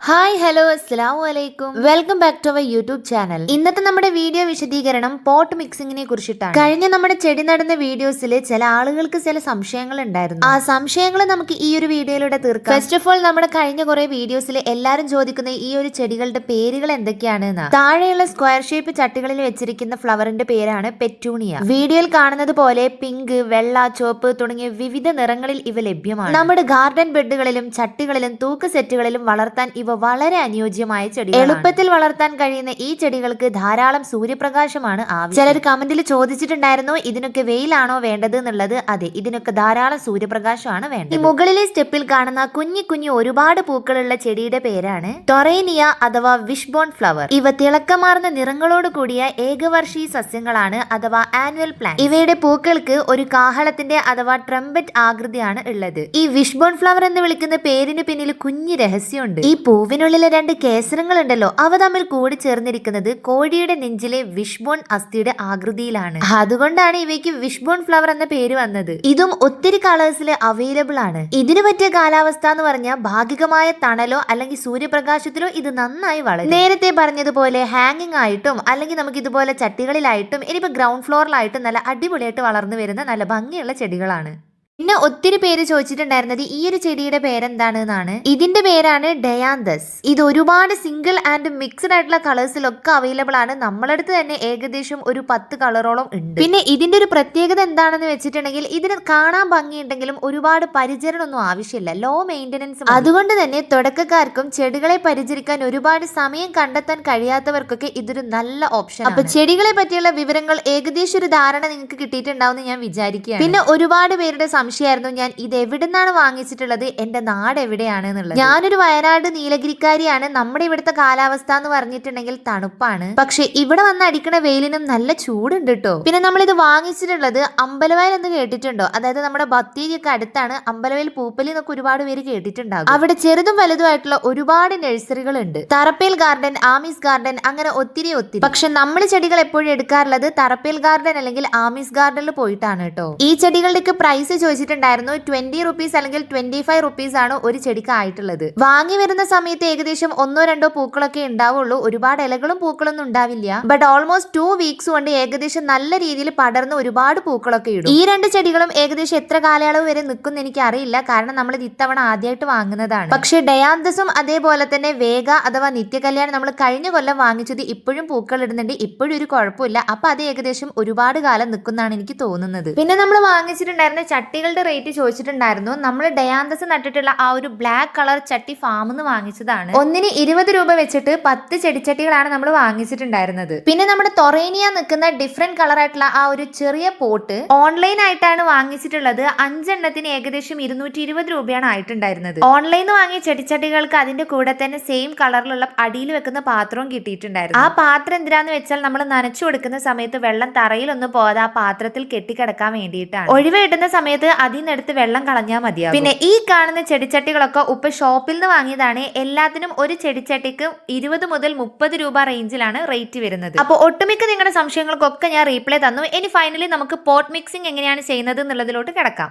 Hi hello അസ്സലാമു അലൈക്കും welcome back to our YouTube channel ഇന്നത്തെ നമ്മുടെ വീഡിയോ വിശദീകരണം പോട്ട് മിക്സിംഗിനെ കുറിച്ചിട്ടാണ്. കഴിഞ്ഞ നമ്മുടെ ചെടി നടുന്ന വീഡിയോസിൽ ചില ആളുകൾക്ക് ചില സംശയങ്ങൾ ഉണ്ടായിരുന്നു. ആ സംശയങ്ങൾ നമുക്ക് ഈ ഒരു വീഡിയോയിലൂടെ തീർക്കാം. ഫസ്റ്റ് ഓഫ് ഓൾ നമ്മുടെ കഴിഞ്ഞ കുറെ വീഡിയോസിൽ എല്ലാവരും ചോദിക്കുന്ന ഈ ഒരു ചെടികളുടെ പേരുകൾ എന്തൊക്കെയാണ് താഴെയുള്ള സ്ക്വയർ ഷേപ്പ് ചട്ടികളിൽ വെച്ചിരിക്കുന്ന ഫ്ലവറിന്റെ പേരാണ് പെറ്റൂണിയ. വീഡിയോയിൽ കാണുന്നത് പോലെ പിങ്ക് വെള്ള ചുവപ്പ് തുടങ്ങിയ വിവിധ നിറങ്ങളിൽ ഇവ ലഭ്യമാണ്. നമ്മുടെ ഗാർഡൻ ബെഡുകളിലും ചട്ടികളിലും തൂക്ക് സെറ്റുകളിലും വളർത്താൻ ഇവ വളരെ അനുയോജ്യമായ ചെടി എളുപ്പത്തിൽ വളർത്താൻ കഴിയുന്ന ഈ ചെടികൾക്ക് ധാരാളം സൂര്യപ്രകാശമാണ് ആവശ്യം. ചിലർ കമന്റിൽ ചോദിച്ചിട്ടുണ്ടായിരുന്നു ഇതിനൊക്കെ വെയിലാണോ വേണ്ടത് എന്നുള്ളത്. അതെ ഇതിനൊക്കെ ധാരാളം സൂര്യപ്രകാശമാണ് വേണ്ടത്. ഈ മുകളിലെ സ്റ്റെപ്പിൽ കാണുന്ന കുഞ്ഞു കുഞ്ഞു ഒരുപാട് പൂക്കളുള്ള ചെടിയുടെ പേരാണ് ടൊറേനിയ അഥവാ വിഷ്ബോൺ ഫ്ലവർ. ഇവ തിളക്കമാർന്ന നിറങ്ങളോട് കൂടിയ ഏകവർഷീയ സസ്യങ്ങളാണ് അഥവാ ആനുവൽ പ്ലാൻ ഇവയുടെ പൂക്കൾക്ക് ഒരു കാഹളത്തിന്റെ അഥവാ ട്രംപറ്റ് ആകൃതിയാണ് ഉള്ളത്. ഈ വിഷ്ബോൺ ഫ്ലവർ എന്ന് വിളിക്കുന്ന പേരിന് പിന്നിൽ കുഞ്ഞു രഹസ്യമുണ്ട്. ഈ പൂവിനുള്ളിലെ രണ്ട് കേസരങ്ങളുണ്ടല്ലോ. അവ തമ്മിൽ കൂടി ചേർന്നിരിക്കുന്നത് കോഴിയുടെ നെഞ്ചിലെ വിഷ്ബോൺ അസ്ഥിയുടെ ആകൃതിയിലാണ്. അതുകൊണ്ടാണ് ഇവയ്ക്ക് വിഷ്ബോൺ ഫ്ലവർ എന്ന പേര് വന്നത്. ഇതും ഒത്തിരി കളേഴ്സിൽ അവൈലബിൾ ആണ്. ഇതിനു പറ്റിയ കാലാവസ്ഥ എന്ന് പറഞ്ഞാൽ ഭാഗികമായ തണലോ അല്ലെങ്കിൽ സൂര്യപ്രകാശത്തിലോ ഇത് നന്നായി വളരും. നേരത്തെ പറഞ്ഞതുപോലെ ഹാങ്ങിങ് ആയിട്ടും അല്ലെങ്കിൽ നമുക്ക് ഇതുപോലെ ചട്ടികളിലായിട്ടും ഇനിയിപ്പോ ഗ്രൗണ്ട് ഫ്ലോറിലായിട്ടും നല്ല അടിപൊളിയായിട്ട് വളർന്നു വരുന്ന നല്ല ഭംഗിയുള്ള ചെടികളാണ്. പിന്നെ ഒത്തിരി പേര് ചോദിച്ചിട്ടുണ്ടായിരുന്നത് ഈ ഒരു ചെടിയുടെ പേരെന്താണ് എന്നാണ് ഇതിന്റെ പേരാണ് ഡയാന്തസ്. ഇത് ഒരുപാട് സിംഗിൾ ആൻഡ് മിക്സ്ഡ് ആയിട്ടുള്ള കളേഴ്സിലൊക്കെ അവൈലബിൾ ആണ്. നമ്മളടുത്ത് തന്നെ ഏകദേശം ഒരു പത്ത് കളറോളം ഉണ്ട്. പിന്നെ ഇതിന്റെ ഒരു പ്രത്യേകത എന്താണെന്ന് വെച്ചിട്ടുണ്ടെങ്കിൽ ഇതിന് കാണാൻ ഭംഗിയുണ്ടെങ്കിലും ഒരുപാട് പരിചരണമൊന്നും ആവശ്യമില്ല. ലോ മെയിന്റനൻസ് അതുകൊണ്ട് തന്നെ തുടക്കക്കാർക്കും ചെടികളെ പരിചരിക്കാൻ ഒരുപാട് സമയം കണ്ടെത്താൻ കഴിയാത്തവർക്കൊക്കെ ഇതൊരു നല്ല ഓപ്ഷൻ അപ്പൊ ചെടികളെ പറ്റിയുള്ള വിവരങ്ങൾ ഏകദേശം ഒരു ധാരണ നിങ്ങൾക്ക് കിട്ടിയിട്ടുണ്ടാവും ഞാൻ വിചാരിക്കുകയാണ്. പിന്നെ ഒരുപാട് പേരുടെ സംശയമായിരുന്നു ഞാൻ ഇത് എവിടുന്നാണ് വാങ്ങിച്ചിട്ടുള്ളത്? എന്റെ നാട് എവിടെയാണ് എന്നുള്ളത്. ഞാനൊരു വയനാട് നീലഗിരിക്കാരിയാണ്. നമ്മുടെ ഇവിടുത്തെ കാലാവസ്ഥ എന്ന് പറഞ്ഞിട്ടുണ്ടെങ്കിൽ തണുപ്പാണ്. പക്ഷെ ഇവിടെ വന്ന് അടിക്കണ വെയിലിനും നല്ല ചൂടുണ്ട് കേട്ടോ പിന്നെ നമ്മൾ ഇത് വാങ്ങിച്ചിട്ടുള്ളത് അമ്പലവയൽ എന്ന് കേട്ടിട്ടുണ്ടോ? അതായത് നമ്മുടെ ബത്തേരിയൊക്കെ അടുത്താണ് അമ്പലവയൽ പൂപ്പലി എന്നൊക്കെ ഒരുപാട് പേര് കേട്ടിട്ടുണ്ടാകും. അവിടെ ചെറുതും വലുതുമായിട്ടുള്ള ഒരുപാട് നഴ്സറികൾ ഉണ്ട് തറപ്പേൽ ഗാർഡൻ ആമീസ് ഗാർഡൻ അങ്ങനെ ഒത്തിരി ഒത്തിരി. പക്ഷെ നമ്മൾ ചെടികൾ എപ്പോഴും എടുക്കാറുള്ളത് തറപ്പേൽ ഗാർഡൻ അല്ലെങ്കിൽ ആമീസ് ഗാർഡനിൽ പോയിട്ടാണ് കേട്ടോ ഈ ചെടികളുടെയൊക്കെ പ്രൈസ് ചോദിച്ചിട്ടുണ്ടായിരുന്നു ട്വന്റി റുപ്പീസ് അല്ലെങ്കിൽ ട്വന്റി ഫൈവ് റുപ്പീസ് ആണ് ഒരു ചെടിക്ക് ആയിട്ടുള്ളത്. വാങ്ങി വരുന്ന സമയത്ത് ഏകദേശം ഒന്നോ രണ്ടോ പൂക്കളൊക്കെ ഉണ്ടാവുള്ളൂ. ഒരുപാട് ഇലകളും പൂക്കളൊന്നും ഉണ്ടാവില്ല. ബട്ട് ഓൾമോസ്റ്റ് ടു വീക്സ് കൊണ്ട് ഏകദേശം നല്ല രീതിയിൽ പടർന്ന് ഒരുപാട് പൂക്കളൊക്കെ ഇടും. ഈ രണ്ട് ചെടികളും ഏകദേശം എത്ര കാലയളവ് വരെ നിൽക്കും എനിക്ക് അറിയില്ല കാരണം നമ്മൾ ഇത് ഇത്തവണ ആദ്യമായിട്ട് വാങ്ങുന്നതാണ്. പക്ഷേ ഡയാന്തസും അതേപോലെ തന്നെ വേഗ അഥവാ നിത്യകല്യാണം നമ്മൾ കഴിഞ്ഞ കൊല്ലം വാങ്ങിച്ചത് ഇപ്പോഴും പൂക്കൾ ഇടുന്നുണ്ട്. ഇപ്പോഴും ഒരു കുഴപ്പമില്ല. അപ്പൊ അത് ഏകദേശം ഒരുപാട് കാലം നിൽക്കുന്നതാണ് എനിക്ക് തോന്നുന്നത്. പിന്നെ നമ്മൾ വാങ്ങിച്ചിട്ടുണ്ടായിരുന്ന ചട്ടികളുടെ റേറ്റ് ചോദിച്ചിട്ടുണ്ടായിരുന്നു. നമ്മൾ ഡയാന്തസ് നട്ടിട്ടുള്ള ആ ഒരു ബ്ലാക്ക് കളർ ചട്ടി ഫാമിൽ നിന്ന് വാങ്ങിച്ചതാണ്. ഒന്നിന് ഇരുപത് രൂപ വെച്ചിട്ട് പത്ത് ചെടിച്ചട്ടികളാണ് നമ്മൾ വാങ്ങിച്ചിട്ടുണ്ടായിരുന്നത്. പിന്നെ നമ്മുടെ തൊറേനിയ നിൽക്കുന്ന ഡിഫറെന്റ് കളർ ആയിട്ടുള്ള ആ ഒരു ചെറിയ പോട്ട് ഓൺലൈൻ ആയിട്ടാണ് വാങ്ങിച്ചിട്ടുള്ളത്. അഞ്ചെണ്ണത്തിന് ഏകദേശം ഇരുന്നൂറ്റി ഇരുപത് രൂപയാണ് ആയിട്ടുണ്ടായിരുന്നത്. ഓൺലൈനിൽ വാങ്ങിയ ചെടിച്ചട്ടികൾക്ക് അതിന്റെ കൂടെ തന്നെ സെയിം കളറിലുള്ള അടിയിൽ വെക്കുന്ന പാത്രവും കിട്ടിയിട്ടുണ്ടായിരുന്നു. ആ പാത്രം എന്തിനാന്ന് വെച്ചാൽ നമ്മൾ നനച്ചു കൊടുക്കുന്ന സമയത്ത് വെള്ളം തറയിലൊന്നും പോകാതെ ആ പാത്രത്തിൽ കെട്ടിക്കിടക്കാൻ വേണ്ടിയിട്ടാണ്. ഒഴിവ് കിട്ടുന്ന സമയത്ത് അതിൽ നിന്നെടുത്ത് വെള്ളം കളഞ്ഞാൽ മതിയാവും പിന്നെ ഈ കാണുന്ന ചെടിച്ചട്ടികളൊക്കെ ഉപ്പ് ഷോപ്പിൽ നിന്ന് വാങ്ങിയതാണ്. എല്ലാത്തിനും ഒരു ചെടിച്ചട്ടിക്ക് ഇരുപത് മുതൽ മുപ്പത് രൂപ റേഞ്ചിലാണ് റേറ്റ് വരുന്നത്. അപ്പോൾ ഒട്ടുമിക്ക നിങ്ങളുടെ സംശയങ്ങൾക്കൊക്കെ ഞാൻ റീപ്ലൈ തന്നു. ഇനി ഫൈനലി നമുക്ക് പോട്ട് മിക്സിംഗ് എങ്ങനെയാണ് ചെയ്യുന്നത് എന്നുള്ളതിലോട്ട് കിടക്കാം.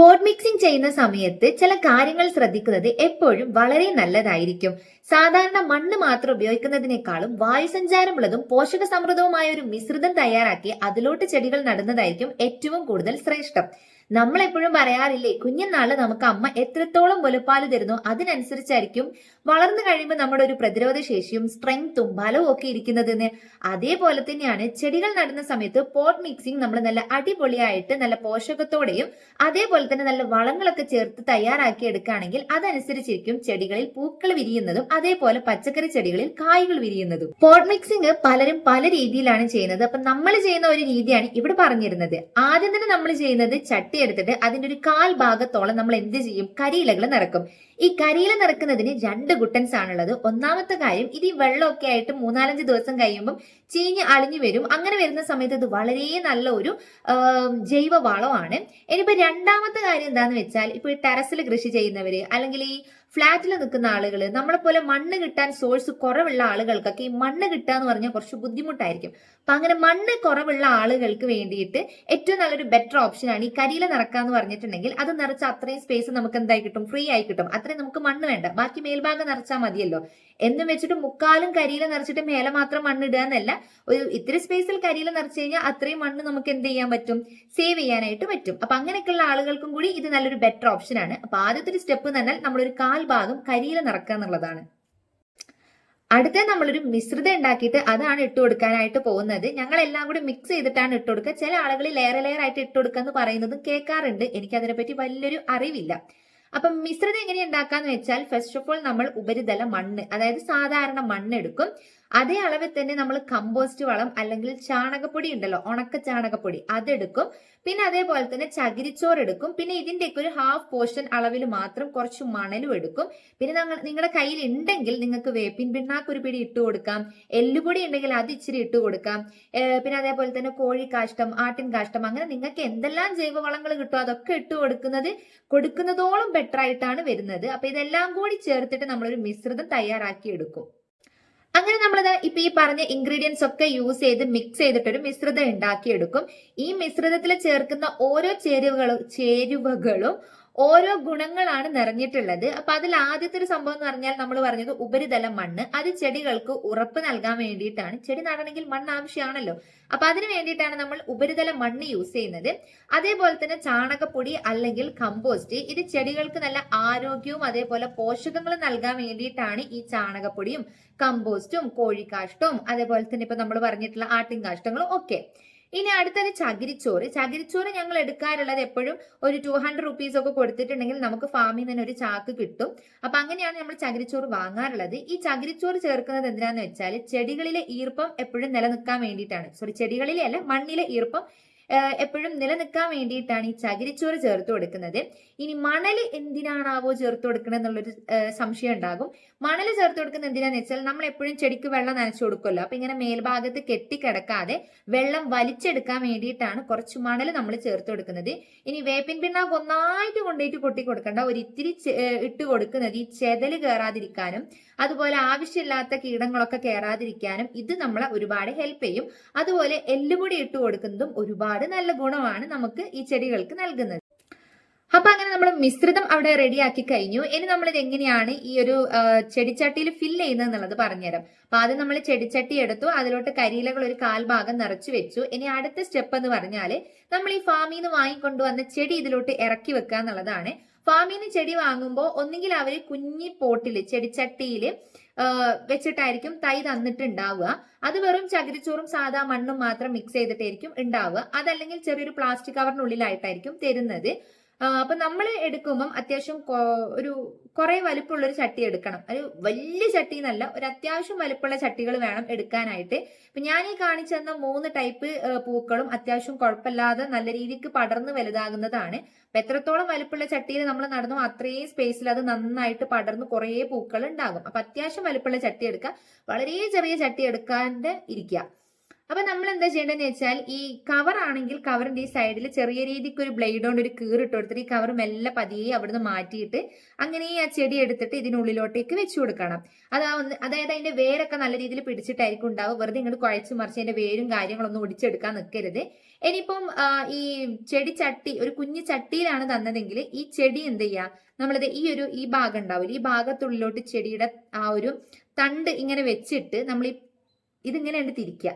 പോട്ട് മിക്സിംഗ് ചെയ്യുന്ന സമയത്ത് ചില കാര്യങ്ങൾ ശ്രദ്ധിക്കുന്നത് എപ്പോഴും വളരെ നല്ലതായിരിക്കും. സാധാരണ മണ്ണ് മാത്രം ഉപയോഗിക്കുന്നതിനേക്കാളും വായുസഞ്ചാരമുള്ളതും പോഷക സമൃദ്ധവുമായ ഒരു മിശ്രിതം തയ്യാറാക്കി അതിലോട്ട് ചെടികൾ നടുന്നതായിരിക്കും ഏറ്റവും കൂടുതൽ ശ്രേഷ്ഠം. നമ്മൾ എപ്പോഴും പറയാറില്ലേ കുഞ്ഞുനാൾ നമുക്ക് അമ്മ എത്രത്തോളം മുലപ്പാൽ തരുന്നു അതിനനുസരിച്ചായിരിക്കും വളർന്നു കഴിയുമ്പോൾ നമ്മുടെ ഒരു പ്രതിരോധ ശേഷിയും സ്ട്രെങ്ത്തും ബലവും ഒക്കെ ഇരിക്കുന്നതെന്ന്. അതേപോലെ തന്നെയാണ് ചെടികൾ നടുന്ന സമയത്ത് പോട്ട് മിക്സിംഗ് നമ്മൾ നല്ല അടിപൊളിയായിട്ട് നല്ല പോഷകത്തോടെയും അതേപോലെ തന്നെ നല്ല വളങ്ങളൊക്കെ ചേർത്ത് തയ്യാറാക്കി എടുക്കുകയാണെങ്കിൽ അതനുസരിച്ചിരിക്കും ചെടികളിൽ പൂക്കൾ വിരിയുന്നതും അതേപോലെ പച്ചക്കറി ചെടികളിൽ കായ്കൾ വിരിയുന്നതും. പോട്ട് മിക്സിംഗ് പലരും പല രീതിയിലാണ് ചെയ്യുന്നത്. അപ്പൊ നമ്മൾ ചെയ്യുന്ന ഒരു രീതിയാണ് ഇവിടെ പറഞ്ഞിരുന്നത്. ആദ്യം തന്നെ നമ്മൾ ചെയ്യുന്നത് ചട്ടി എടുത്തിട്ട് അതിന്റെ ഒരു കാൽ ഭാഗത്തോളം നമ്മൾ എന്ത് ചെയ്യും? കരിയിലകൾ നിറക്കും. ഈ കരിയില നിറക്കുന്നതിന് രണ്ട് ഗുട്ടൻസ് ആണുള്ളത്. ഒന്നാമത്തെ കാര്യം ഇത് ഈ വെള്ളമൊക്കെ ആയിട്ട് മൂന്നാലഞ്ച് ദിവസം കഴിയുമ്പം ചീഞ്ഞ് അളിഞ്ഞു വരും. അങ്ങനെ വരുന്ന സമയത്ത് ഇത് വളരെ നല്ല ഒരു ജൈവ വളമാണ്. ഇനിയിപ്പോ രണ്ടാമത്തെ കാര്യം എന്താന്ന് വെച്ചാൽ ഇപ്പൊ ഈ ടെറസിൽ കൃഷി ചെയ്യുന്നവര് അല്ലെങ്കിൽ ഈ ഫ്ലാറ്റിൽ നിൽക്കുന്ന ആളുകൾ നമ്മളെ പോലെ മണ്ണ് കിട്ടാൻ സോഴ്സ് കുറവുള്ള ആളുകൾക്കൊക്കെ ഈ മണ്ണ് കിട്ടുക എന്ന് പറഞ്ഞാൽ കുറച്ച് ബുദ്ധിമുട്ടായിരിക്കും. അപ്പൊ അങ്ങനെ മണ്ണ് കുറവുള്ള ആളുകൾക്ക് വേണ്ടിയിട്ട് ഏറ്റവും നല്ലൊരു ബെറ്റർ ഓപ്ഷൻ ആണ് ഈ കരിയില നിറക്കാന്ന് പറഞ്ഞിട്ടുണ്ടെങ്കിൽ അത് നിറച്ച അത്രയും സ്പേസ് നമുക്ക് എന്തായി കിട്ടും? ഫ്രീ ആയി കിട്ടും. അത്രയും നമുക്ക് മണ്ണ് വേണ്ട. ബാക്കി മേൽഭാഗം നിറച്ചാൽ മതിയല്ലോ. എന്നും വെച്ചിട്ട് മുക്കാലും കരിയില നിറച്ചിട്ട് മേലെ മാത്രം മണ്ണ് ഇടുക എന്നല്ല ഒരു ഇത്തിരി സ്പേസിൽ കരിയില നിറച്ചു കഴിഞ്ഞാൽ അത്രയും മണ്ണ് നമുക്ക് എന്ത് ചെയ്യാൻ പറ്റും? സേവ് ചെയ്യാനായിട്ട് പറ്റും. അപ്പൊ അങ്ങനെയൊക്കെയുള്ള ആളുകൾക്കും കൂടി ഇത് നല്ലൊരു ബെറ്റർ ഓപ്ഷനാണ് അപ്പൊ ആദ്യത്തെ ഒരു സ്റ്റെപ്പ് എന്ന് പറഞ്ഞാൽ നമ്മളൊരു കാൽ ഭാഗം കരിയില നിറക്കുക എന്നുള്ളതാണ്. അടുത്ത നമ്മളൊരു മിശ്രിതം ഉണ്ടാക്കിയിട്ട് അതാണ് ഇട്ട് കൊടുക്കാനായിട്ട് പോകുന്നത്. ഞങ്ങൾ എല്ലാം കൂടി മിക്സ് ചെയ്തിട്ടാണ് ഇട്ട് കൊടുക്കുക. ചില ആളുകൾ ലെയർ ലെയർ ആയിട്ട് ഇട്ട് കൊടുക്കുക എന്ന് പറയുന്നത് കേൾക്കാറുണ്ട്. എനിക്ക് അതിനെപ്പറ്റി വലിയൊരു അറിവില്ല. അപ്പം മിശ്രിതം എങ്ങനെ ഉണ്ടാക്കാന്ന് വെച്ചാൽ ഫസ്റ്റ് ഓഫ് ഓൾ നമ്മൾ ഉപരിതല മണ്ണ് അതായത് സാധാരണ മണ്ണ് എടുക്കും അതേ അളവിൽ തന്നെ നമ്മൾ കമ്പോസ്റ്റ് വളം അല്ലെങ്കിൽ ചാണകപ്പൊടി ഉണ്ടല്ലോ ഉണക്ക ചാണകപ്പൊടി അതെടുക്കും. പിന്നെ അതേപോലെ തന്നെ ചകിരിച്ചോറ് എടുക്കും. പിന്നെ ഇതിന്റെയൊക്കെ ഒരു ഹാഫ് പോർഷൻ അളവിൽ മാത്രം കുറച്ച് മണലും എടുക്കും. പിന്നെ നിങ്ങളുടെ കയ്യിൽ ഉണ്ടെങ്കിൽ നിങ്ങൾക്ക് വേപ്പിൻ പിണ്ണാക്ക് ഒരു പിടി ഇട്ട് കൊടുക്കാം. എല്ലുപൊടി ഉണ്ടെങ്കിൽ അത് ഇച്ചിരി ഇട്ട് കൊടുക്കാം. പിന്നെ അതേപോലെ തന്നെ കോഴി കാഷ്ടം ആട്ടിൻ കാഷ്ടം അങ്ങനെ നിങ്ങൾക്ക് എന്തെല്ലാം ജൈവവളങ്ങൾ കിട്ടുമോ അതൊക്കെ ഇട്ട് കൊടുക്കുന്നത് കൊടുക്കുന്നതോളം ബെറ്റർ ആയിട്ടാണ് വരുന്നത്. അപ്പൊ ഇതെല്ലാം കൂടി ചേർത്തിട്ട് നമ്മളൊരു മിശ്രിതം തയ്യാറാക്കി എടുക്കും. അങ്ങനെ നമ്മളത് ഇപ്പൊ ഈ പറഞ്ഞ ഇൻഗ്രീഡിയൻസ് ഒക്കെ യൂസ് ചെയ്ത് മിക്സ് ചെയ്തിട്ട് ഒരു മിശ്രിതം ഉണ്ടാക്കിയെടുക്കും. ഈ മിശ്രിതത്തിൽ ചേർക്കുന്ന ഓരോ ചേരുവകളും ചേരുവകളും ഓരോ ഗുണങ്ങളാണ് നിറഞ്ഞിട്ടുള്ളത്. അപ്പൊ അതിൽ ആദ്യത്തെ ഒരു സംഭവം എന്ന് പറഞ്ഞാൽ നമ്മൾ പറഞ്ഞത് ഉപരിതല മണ്ണ്. അത് ചെടികൾക്ക് ഉറപ്പ് നൽകാൻ വേണ്ടിയിട്ടാണ്. ചെടി നടണമെങ്കിൽ മണ്ണ് ആവശ്യമാണല്ലോ. അപ്പൊ അതിന് വേണ്ടിയിട്ടാണ് നമ്മൾ ഉപരിതല മണ്ണ് യൂസ് ചെയ്യുന്നത്. അതേപോലെ തന്നെ ചാണകപ്പൊടി അല്ലെങ്കിൽ കമ്പോസ്റ്റ് ഇത് ചെടികൾക്ക് നല്ല ആരോഗ്യവും അതേപോലെ പോഷകങ്ങളും നൽകാൻ വേണ്ടിയിട്ടാണ് ഈ ചാണകപ്പൊടിയും കമ്പോസ്റ്റും കോഴിക്കാഷ്ടവും അതേപോലെ തന്നെ ഇപ്പൊ നമ്മൾ പറഞ്ഞിട്ടുള്ള ആട്ടിൻകാഷ്ടങ്ങളും ഒക്കെ. ഇനി അടുത്തത് ചകിരിച്ചോറ്. ചകിരിച്ചോറ് ഞങ്ങൾ എടുക്കാറുള്ളത് എപ്പോഴും ഒരു ടു ഹൺഡ്രഡ് റുപ്പീസ് ഒക്കെ കൊടുത്തിട്ടുണ്ടെങ്കിൽ നമുക്ക് ഫാമിൽ നിന്ന് ഒരു ചാക്ക് കിട്ടും. അപ്പൊ അങ്ങനെയാണ് നമ്മൾ ചകിരിച്ചോറ് വാങ്ങാറുള്ളത്. ഈ ചകിരിച്ചോറ് ചേർക്കുന്നത് എന്തിനാന്ന് വെച്ചാൽ ചെടികളിലെ ഈർപ്പം എപ്പോഴും നിലനിൽക്കാൻ വേണ്ടിയിട്ടാണ്. സോറി ചെടികളിലെ അല്ല മണ്ണിലെ ഈർപ്പം എപ്പോഴും നിലനിൽക്കാൻ വേണ്ടിയിട്ടാണ് ഈ ചകിരിച്ചോറ് ചേർത്ത് കൊടുക്കുന്നത്. ഇനി മണൽ എന്തിനാണാവോ ചേർത്ത് കൊടുക്കുന്നത് എന്നുള്ളൊരു സംശയം ഉണ്ടാകും. മണൽ ചേർത്ത് കൊടുക്കുന്നത് എന്തിനാന്ന് വെച്ചാൽ നമ്മൾ എപ്പോഴും ചെടിക്ക് വെള്ളം നനച്ചു കൊടുക്കുമല്ലോ. അപ്പൊ ഇങ്ങനെ മേൽഭാഗത്ത് കെട്ടിക്കിടക്കാതെ വെള്ളം വലിച്ചെടുക്കാൻ വേണ്ടിയിട്ടാണ് കുറച്ച് മണൽ നമ്മൾ ചേർത്ത് കൊടുക്കുന്നത്. ഇനി വേപ്പിൻ പിണ്ണാക്ക് ഒന്നായിട്ട് കൊണ്ടുപോയിട്ട് കൊട്ടി കൊടുക്കണ്ട. ഒരു ഇത്തിരി ഇട്ട് കൊടുക്കുന്നത് ഈ ചെതൽ കയറാതിരിക്കാനും അതുപോലെ ആവശ്യമില്ലാത്ത കീടങ്ങളൊക്കെ കയറാതിരിക്കാനും ഇത് നമ്മളെ ഒരുപാട് ഹെൽപ്പ് ചെയ്യും. അതുപോലെ എല്ലുപൊടി ഇട്ട് കൊടുക്കുന്നതും ഒരുപാട് നല്ല ഗുണമാണ് നമുക്ക് ഈ ചെടികൾക്ക് നൽകുന്നത്. അപ്പൊ അങ്ങനെ നമ്മൾ മിശ്രിതം അവിടെ റെഡിയാക്കി കഴിഞ്ഞു. ഇനി നമ്മൾ ഇത് എങ്ങനെയാണ് ഈ ഒരു ചെടിച്ചട്ടിയിൽ ഫില്ല് ചെയ്യുന്നത് എന്നുള്ളത് പറഞ്ഞുതരാം. അപ്പൊ ആദ്യം നമ്മൾ ചെടിച്ചട്ടി എടുത്തു. അതിലോട്ട് കരിയിലകൾ ഒരു കാൽഭാഗം നിറച്ചു വെച്ചു. ഇനി അടുത്ത സ്റ്റെപ്പ് എന്ന് പറഞ്ഞാൽ നമ്മൾ ഈ ഫാമിൽ നിന്ന് വാങ്ങിക്കൊണ്ടുവന്ന ചെടി ഇതിലോട്ട് ഇറക്കി വെക്കുക എന്നുള്ളതാണ്. ഫാമിൽ നിന്ന് ചെടി വാങ്ങുമ്പോൾ ഒന്നുകിൽ അവർ കുഞ്ഞി പോട്ടിൽ ചെടിച്ചട്ടിയിൽ ആ, വെച്ചിട്ടായിരിക്കും തൈ തന്നിട്ടുണ്ടാവുക. അത് വെറും ചകിരിച്ചോറും സാധാ മണ്ണും മാത്രം മിക്സ് ചെയ്തിട്ടായിരിക്കും ഉണ്ടാവുക. അതല്ലെങ്കിൽ ചെറിയൊരു പ്ലാസ്റ്റിക് കവറിനുള്ളിലായിട്ടായിരിക്കും തരുന്നത്. അപ്പൊ നമ്മൾ എടുക്കുമ്പം അത്യാവശ്യം ഒരു കുറെ വലിപ്പമുള്ള ഒരു ചട്ടി എടുക്കണം. ഒരു വലിയ ചട്ടി എന്നല്ല ഒരു അത്യാവശ്യം വലിപ്പമുള്ള ചട്ടികൾ വേണം എടുക്കാനായിട്ട്. ഇപ്പൊ ഞാൻ ഈ കാണിച്ചു തന്ന മൂന്ന് ടൈപ്പ് പൂക്കളും അത്യാവശ്യം കുഴപ്പമില്ലാതെ നല്ല രീതിക്ക് പടർന്ന് വലുതാകുന്നതാണ്. അപ്പൊ എത്രത്തോളം വലിപ്പമുള്ള ചട്ടിയിൽ നമ്മൾ നടന്നു അത്രയും സ്പേസിൽ അത് നന്നായിട്ട് പടർന്ന് കുറേ പൂക്കൾ ഉണ്ടാകും. അപ്പൊ അത്യാവശ്യം വലിപ്പമുള്ള ചട്ടി എടുക്കുക. വളരെ ചെറിയ ചട്ടി എടുക്കാണ്ട് ഇരിക്കുക. അപ്പൊ നമ്മൾ എന്താ ചെയ്യേണ്ടതെന്ന് വെച്ചാൽ ഈ കവർ ആണെങ്കിൽ കവറിന്റെ ഈ സൈഡിൽ ചെറിയ രീതിക്ക് ഒരു ബ്ലേഡ് കൊണ്ട് ഒരു കീറിട്ട് കൊടുത്തിട്ട് ഈ കവർ മെല്ലെ പതിയെ അവിടുന്ന് മാറ്റിയിട്ട് അങ്ങനെ ആ ചെടി എടുത്തിട്ട് ഇതിനുള്ളിലോട്ടേക്ക് വെച്ചു കൊടുക്കണം. അതാ ഒന്ന് അതായത് അതിന്റെ വേരൊക്കെ നല്ല രീതിയിൽ പിടിച്ചിട്ടായിരിക്കും ഉണ്ടാവും വെറുതെ ഇങ്ങോട്ട് കുഴച്ച് മറിച്ച് അതിന്റെ വേരും കാര്യങ്ങളൊന്നും ഒടിച്ചെടുക്കാൻ നിൽക്കരുത് ഇനിയിപ്പം ഈ ചെടി ചട്ടി ഒരു കുഞ്ഞു ചട്ടിയിലാണ് തന്നതെങ്കിൽ ഈ ചെടി എന്ത് ചെയ്യുക നമ്മളിത് ഈ ഒരു ഈ ഭാഗം ഉണ്ടാവില്ല? ഈ ഭാഗത്തുള്ളിലോട്ട് ചെടിയുടെ ആ ഒരു തണ്ട് ഇങ്ങനെ വെച്ചിട്ട് നമ്മൾ ഇതിങ്ങനെ ഉണ്ട് തിരിക്കുക.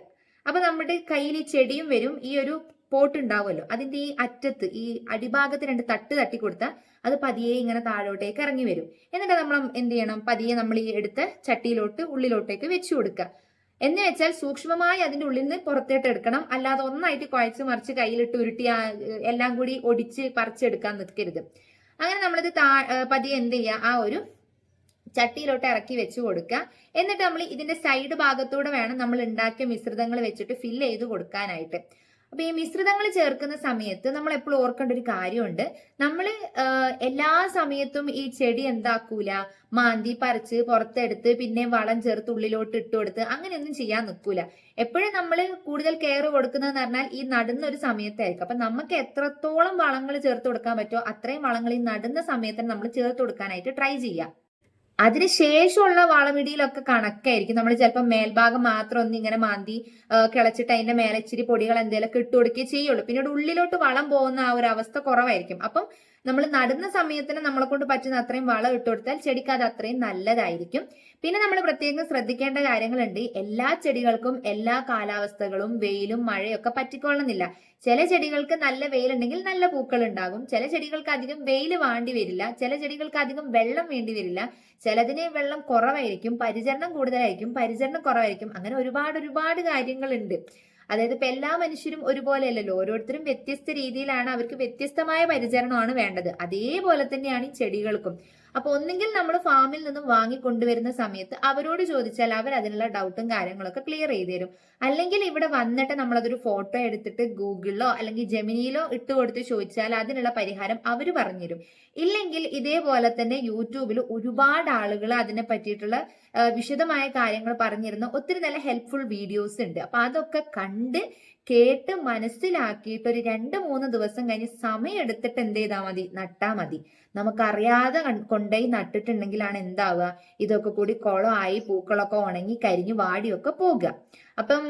അപ്പൊ നമ്മുടെ കയ്യിൽ ഈ ചെടിയും വരും. ഈ ഒരു പോട്ട് ഉണ്ടാവുമല്ലോ അതിന്റെ ഈ അറ്റത്ത് ഈ അടിഭാഗത്ത് രണ്ട് തട്ട് തട്ടി കൊടുത്താൽ അത് പതിയെ ഇങ്ങനെ താഴോട്ടേക്ക് ഇറങ്ങി വരും. എന്നിട്ട് നമ്മൾ എന്ത് ചെയ്യണം? പതിയെ നമ്മൾ ഈ എടുത്ത ചട്ടിയിലോട്ട് ഉള്ളിലോട്ടേക്ക് വെച്ചു കൊടുക്കുക. എന്ന് വെച്ചാൽ സൂക്ഷ്മമായി അതിന്റെ ഉള്ളിൽ നിന്ന് പുറത്തേട്ട് എടുക്കണം. അല്ലാതെ ഒന്നായിട്ട് കുഴച്ച് മറിച്ച് കയ്യിലിട്ട് ഉരുട്ടി എല്ലാം കൂടി ഒടിച്ച് പറിച്ചെടുക്കാൻ നിൽക്കരുത്. അങ്ങനെ നമ്മളിത് താ പതിയെ എന്ത് ചെയ്യുക? ആ ഒരു ചട്ടിയിലോട്ട് ഇറക്കി വെച്ച് കൊടുക്കുക. എന്നിട്ട് നമ്മൾ ഇതിന്റെ സൈഡ് ഭാഗത്തൂടെ വേണം നമ്മൾ ഉണ്ടാക്കിയ മിശ്രിതങ്ങൾ വെച്ചിട്ട് ഫില്ല് ചെയ്ത് കൊടുക്കാനായിട്ട്. അപ്പൊ ഈ മിശ്രിതങ്ങൾ ചേർക്കുന്ന സമയത്ത് നമ്മൾ എപ്പോഴും ഓർക്കേണ്ട ഒരു കാര്യമുണ്ട്. നമ്മൾ എല്ലാ സമയത്തും ഈ ചെടി എന്താക്കൂല? മാന്തി പറിച്ച് പുറത്തെടുത്ത് പിന്നെ വളം ചേർത്ത് ഉള്ളിലോട്ട് ഇട്ട് കൊടുത്ത് അങ്ങനെയൊന്നും ചെയ്യാൻ നിൽക്കൂല എപ്പോഴും നമ്മൾ കൂടുതൽ കെയർ കൊടുക്കുന്നതെന്ന് പറഞ്ഞാൽ ഈ നടുന്ന ഒരു സമയത്തായിരിക്കും. അപ്പൊ നമുക്ക് എത്രത്തോളം വളങ്ങൾ ചേർത്ത് കൊടുക്കാൻ പറ്റുമോ അത്രയും വളങ്ങൾ ഈ നടുന്ന സമയത്ത് നമ്മൾ ചേർത്ത് കൊടുക്കാനായിട്ട് ട്രൈ ചെയ്യുക. അതിന് ശേഷമുള്ള വളമിടിയിലൊക്കെ കണക്കായിരിക്കും. നമ്മൾ ചിലപ്പോൾ മേൽഭാഗം മാത്രം ഒന്ന് ഇങ്ങനെ മാന്തി കിളച്ചിട്ട് അതിന്റെ മേലെ ഇച്ചിരി പൊടികൾ എന്തെങ്കിലുമൊക്കെ ഇട്ട് കൊടുക്കുകയേ ചെയ്യുള്ളൂ. പിന്നീട് ഉള്ളിലോട്ട് വളം പോകുന്ന ആ ഒരു അവസ്ഥ കുറവായിരിക്കും. അപ്പം നമ്മൾ നടുന്ന സമയത്തിന് നമ്മളെ കൊണ്ട് പറ്റുന്ന അത്രയും വളം ഇട്ട് കൊടുത്താൽ ചെടിക്ക് അത് അത്രയും നല്ലതായിരിക്കും. പിന്നെ നമ്മൾ പ്രത്യേകം ശ്രദ്ധിക്കേണ്ട കാര്യങ്ങളുണ്ട്. എല്ലാ ചെടികൾക്കും എല്ലാ കാലാവസ്ഥകളും വെയിലും മഴയൊക്കെ പറ്റിക്കൊള്ളുന്നില്ല ചില ചെടികൾക്ക് നല്ല വെയിലുണ്ടെങ്കിൽ നല്ല പൂക്കൾ ഉണ്ടാകും ചില ചെടികൾക്ക് അധികം വെയിൽ വേണ്ടി വരില്ല. ചില ചെടികൾക്ക് അധികം വെള്ളം വേണ്ടി വരില്ല. ചിലതിന് വെള്ളം കുറവായിരിക്കും. പരിചരണം കൂടുതലായിരിക്കും. പരിചരണം കുറവായിരിക്കും. അങ്ങനെ ഒരുപാട് ഒരുപാട് കാര്യങ്ങളുണ്ട്. അതായത് ഇപ്പൊ എല്ലാ മനുഷ്യരും ഒരുപോലെയല്ലല്ലോ. ഓരോരുത്തരും വ്യത്യസ്ത രീതിയിലാണ് അവർക്ക് വ്യത്യസ്തമായ പരിചരണമാണ് വേണ്ടത്. അതേപോലെ തന്നെയാണ് ഈ ചെടികൾക്കും. അപ്പൊ ഒന്നെങ്കിൽ നമ്മൾ ഫാമിൽ നിന്നും വാങ്ങി കൊണ്ടുവരുന്ന സമയത്ത് അവരോട് ചോദിച്ചാൽ അവർ അതിനുള്ള ഡൗട്ടും കാര്യങ്ങളൊക്കെ ക്ലിയർ ചെയ്തു തരും. അല്ലെങ്കിൽ ഇവിടെ വന്നിട്ട് നമ്മളതൊരു ഫോട്ടോ എടുത്തിട്ട് ഗൂഗിളിലോ അല്ലെങ്കിൽ ജെമിനിയിലോ ഇട്ട് കൊടുത്ത് ചോദിച്ചാൽ അതിനുള്ള പരിഹാരം അവർ പറഞ്ഞുതരും ഇല്ലെങ്കിൽ ഇതേപോലെ തന്നെ യൂട്യൂബിൽ ഒരുപാട് ആളുകൾ അതിനെ പറ്റിയിട്ടുള്ള വിശദമായ കാര്യങ്ങൾ പറഞ്ഞിരുന്ന ഒത്തിരി നല്ല ഹെൽപ്ഫുൾ വീഡിയോസ് ഉണ്ട്. അപ്പൊ അതൊക്കെ കണ്ട് കേട്ട് മനസ്സിലാക്കിയിട്ട് ഒരു രണ്ട് മൂന്ന് ദിവസം കഴിഞ്ഞ് സമയം എടുത്തിട്ട് എന്ത് ചെയ്താൽ മതി? നട്ടാ മതി. നമുക്കറിയാതെ കൊണ്ടുപോയി നട്ടിട്ടുണ്ടെങ്കിലാണ് എന്താവുക ഇതൊക്കെ കൂടി കുളമായി പൂക്കളൊക്കെ ഉണങ്ങി കരിഞ്ഞു വാടിയൊക്കെ പോകുക അപ്പം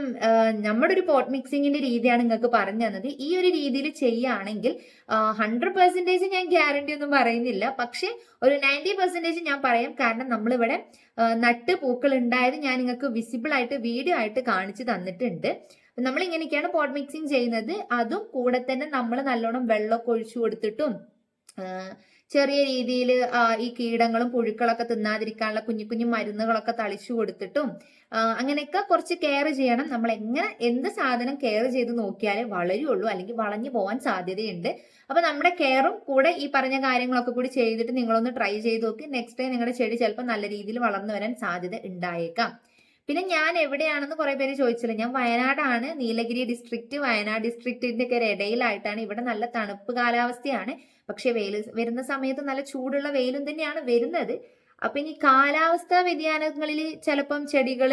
നമ്മുടെ ഒരു പോട്ട് മിക്സിങ്ങിന്റെ രീതിയാണ് നിങ്ങൾക്ക് പറഞ്ഞു തന്നത്. ഈ ഒരു രീതിയിൽ ചെയ്യുകയാണെങ്കിൽ ഹൺഡ്രഡ് പെർസെന്റേജ് ഞാൻ ഗ്യാരണ്ടി ഒന്നും പറയുന്നില്ല. പക്ഷെ ഒരു നയന്റി പെർസെന്റേജ് ഞാൻ പറയാം. കാരണം നമ്മളിവിടെ നട്ട് പൂക്കൾ ഉണ്ടായത് ഞാൻ നിങ്ങൾക്ക് വിസിബിൾ ആയിട്ട് വീഡിയോ ആയിട്ട് കാണിച്ചു തന്നിട്ടുണ്ട്. നമ്മൾ ഇങ്ങനെയൊക്കെയാണ് പോട്ട് മിക്സിങ് ചെയ്യുന്നത്. അതും കൂടെ തന്നെ നമ്മൾ നല്ലോണം വെള്ളമൊക്കെ ഒഴിച്ചു കൊടുത്തിട്ടും ചെറിയ രീതിയിൽ ഈ കീടങ്ങളും പുഴുക്കളൊക്കെ തിന്നാതിരിക്കാനുള്ള കുഞ്ഞു കുഞ്ഞു മരുന്നുകളൊക്കെ തളിച്ചു കൊടുത്തിട്ടും അങ്ങനെയൊക്കെ കുറച്ച് കെയർ ചെയ്യണം. നമ്മൾ എങ്ങനെ എന്ത് സാധനം കെയർ ചെയ്ത് നോക്കിയാലേ വളരുള്ളൂ അല്ലെങ്കിൽ വളഞ്ഞു പോകാൻ സാധ്യതയുണ്ട്. അപ്പൊ നമ്മുടെ കെയറും കൂടെ ഈ പറഞ്ഞ കാര്യങ്ങളൊക്കെ കൂടി ചെയ്തിട്ട് നിങ്ങളൊന്ന് ട്രൈ ചെയ്ത് നോക്കി. നെക്സ്റ്റ് ഡേ നിങ്ങളുടെ ചെടി ചിലപ്പോൾ നല്ല രീതിയിൽ വളർന്നു വരാൻ സാധ്യത ഉണ്ടായേക്കാം. പിന്നെ ഞാൻ എവിടെയാണെന്ന് കുറെ പേര് ചോദിച്ചില്ല. ഞാൻ വയനാടാണ്. നീലഗിരി ഡിസ്ട്രിക്റ്റ് വയനാട് ഡിസ്ട്രിക്റ്റിന്റെ ഒക്കെ ഇടയിലായിട്ടാണ്. ഇവിടെ നല്ല തണുപ്പ് കാലാവസ്ഥയാണ്. പക്ഷെ വെയിൽ വരുന്ന സമയത്ത് നല്ല ചൂടുള്ള വെയിലും തന്നെയാണ് വരുന്നത്. അപ്പൊ ഇനി കാലാവസ്ഥാ വ്യതിയാനങ്ങളിൽ ചിലപ്പം ചെടികൾ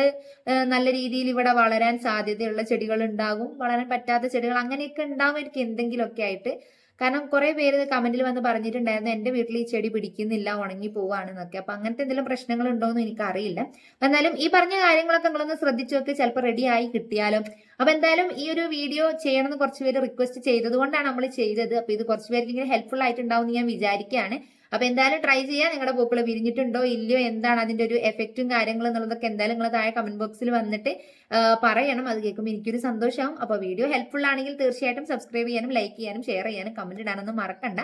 നല്ല രീതിയിൽ ഇവിടെ വളരാൻ സാധ്യതയുള്ള ചെടികൾ ഉണ്ടാകും. വളരാൻ പറ്റാത്ത ചെടികൾ അങ്ങനെയൊക്കെ ഉണ്ടാവുമായിരിക്കും എന്തെങ്കിലുമൊക്കെ ആയിട്ട്. കാരണം കുറെ പേര് കമന്റിൽ വന്ന് പറഞ്ഞിട്ടുണ്ടായിരുന്നു എന്റെ വീട്ടിൽ ഈ ചെടി പിടിക്കുന്നില്ല ഉണങ്ങി പോവാണെന്നൊക്കെ. അപ്പൊ അങ്ങനത്തെ എന്തെങ്കിലും പ്രശ്നങ്ങൾ ഉണ്ടോ എന്ന് എനിക്ക് അറിയില്ല എന്നാലും ഈ പറഞ്ഞ കാര്യങ്ങളൊക്കെ നിങ്ങളൊന്ന് ശ്രദ്ധിച്ചു നോക്കി ചിലപ്പോൾ റെഡി ആയി കിട്ടിയാലോ. അപ്പൊ എന്തായാലും ഈ ഒരു വീഡിയോ ചെയ്യണമെന്ന് കുറച്ച് പേര് റിക്വസ്റ്റ് ചെയ്തതുകൊണ്ടാണ് നമ്മൾ ചെയ്തത്. അപ്പൊ ഇത് കുറച്ച് പേർക്ക് ഇങ്ങനെ ഹെൽപ്ഫുൾ ആയിട്ടുണ്ടാവും എന്ന് ഞാൻ വിചാരിക്കുകയാണ് അപ്പൊ എന്തായാലും ട്രൈ ചെയ്യാം. നിങ്ങളുടെ പൂക്കൾ വിരിഞ്ഞിട്ടുണ്ടോ? ഇല്ലയോ? എന്താണ് അതിന്റെ ഒരു എഫക്റ്റും കാര്യങ്ങളും എന്നുള്ളതൊക്കെ എന്തായാലും നിങ്ങൾ താഴെ കമന്റ് ബോക്സിൽ വന്നിട്ട് പറയണം. അത് കേൾക്കുമ്പോൾ എനിക്കൊരു സന്തോഷമാവും അപ്പോൾ വീഡിയോ ഹെൽപ്ഫുൾ ആണെങ്കിൽ തീർച്ചയായിട്ടും സബ്സ്ക്രൈബ് ചെയ്യാനും ലൈക്ക് ചെയ്യാനും ഷെയർ ചെയ്യാനും കമന്റ് ഇടാനൊന്നും മറക്കണ്ട.